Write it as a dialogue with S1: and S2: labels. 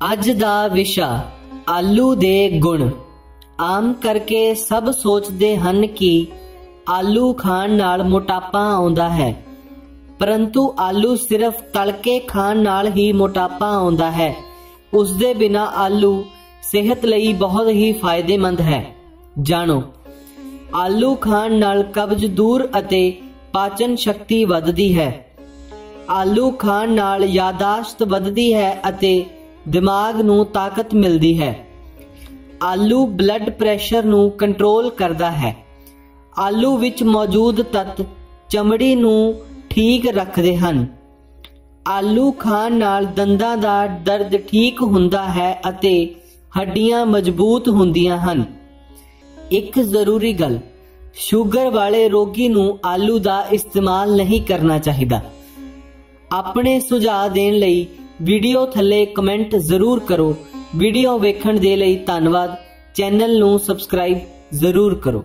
S1: ਅੱਜ ਦਾ ਵਿਸ਼ਾ ਆਲੂ ਦੇ ਗੁਣ। ਆਮ ਕਰਕੇ ਸਭ ਸੋਚਦੇ ਹਨ ਕਿ ਆਲੂ ਖਾਣ ਨਾਲ ਮੋਟਾਪਾ ਆਉਂਦਾ ਹੈ। ਪਰੰਤੂ ਆਲੂ ਸਿਰਫ ਤਲਕੇ ਖਾਣ ਨਾਲ ਹੀ ਮੋਟਾਪਾ ਆਉਂਦਾ ਹੈ। ਉਸ ਦੇ ਬਿਨਾ ਆਲੂ ਸਿਹਤ ਲਈ ਬਹੁਤ ਹੀ ਫਾਇਦੇਮੰਦ ਹੈ। ਜਾਣੋ, ਆਲੂ ਖਾਣ ਨਾਲ ਕਬਜ਼ ਦੂਰ ਅਤੇ ਪਾਚਨ ਸ਼ਕਤੀ ਵੱਧਦੀ ਹੈ। ਆਲੂ ਖਾਣ ਨਾਲ ਯਾਦਾਸ਼ਤ ਵੱਧਦੀ ਹੈ ਅਤੇ ਦਿਮਾਗ ਨੂੰ ਤਾਕਤ ਮਿਲਦੀ ਹੈ। ਆਲੂ ਬਲੱਡ ਪ੍ਰੈਸ਼ਰ ਨੂੰ ਕੰਟਰੋਲ ਕਰਦਾ ਹੈ। ਆਲੂ ਵਿੱਚ ਮੌਜੂਦ ਤੱਤ ਚਮੜੀ ਨੂੰ ਠੀਕ ਰੱਖਦੇ ਹਨ। ਆਲੂ ਖਾਣ ਨਾਲ ਦੰਦਾਂ ਦਾ ਦਰਦ ਠੀਕ ਹੁੰਦਾ ਹੈ ਅਤੇ ਹੱਡੀਆਂ ਮਜ਼ਬੂਤ ਹੁੰਦੀਆਂ ਹਨ। ਇੱਕ ਜ਼ਰੂਰੀ ਗੱਲ, ਸ਼ੂਗਰ ਵਾਲੇ ਰੋਗੀ ਨੂੰ ਆਲੂ ਦਾ ਇਸਤੇਮਾਲ ਨਹੀਂ ਕਰਨਾ ਚਾਹੀਦਾ। ਆਪਣੇ ਸੁਝਾਅ ਦੇਣ ਲਈ ਵੀਡੀਓ ਥੱਲੇ ਕਮੈਂਟ ਜ਼ਰੂਰ ਕਰੋ। ਵੀਡੀਓ ਵੇਖਣ ਦੇ ਲਈ ਧੰਨਵਾਦ। ਚੈਨਲ ਨੂੰ ਸਬਸਕ੍ਰਾਈਬ ਜ਼ਰੂਰ ਕਰੋ।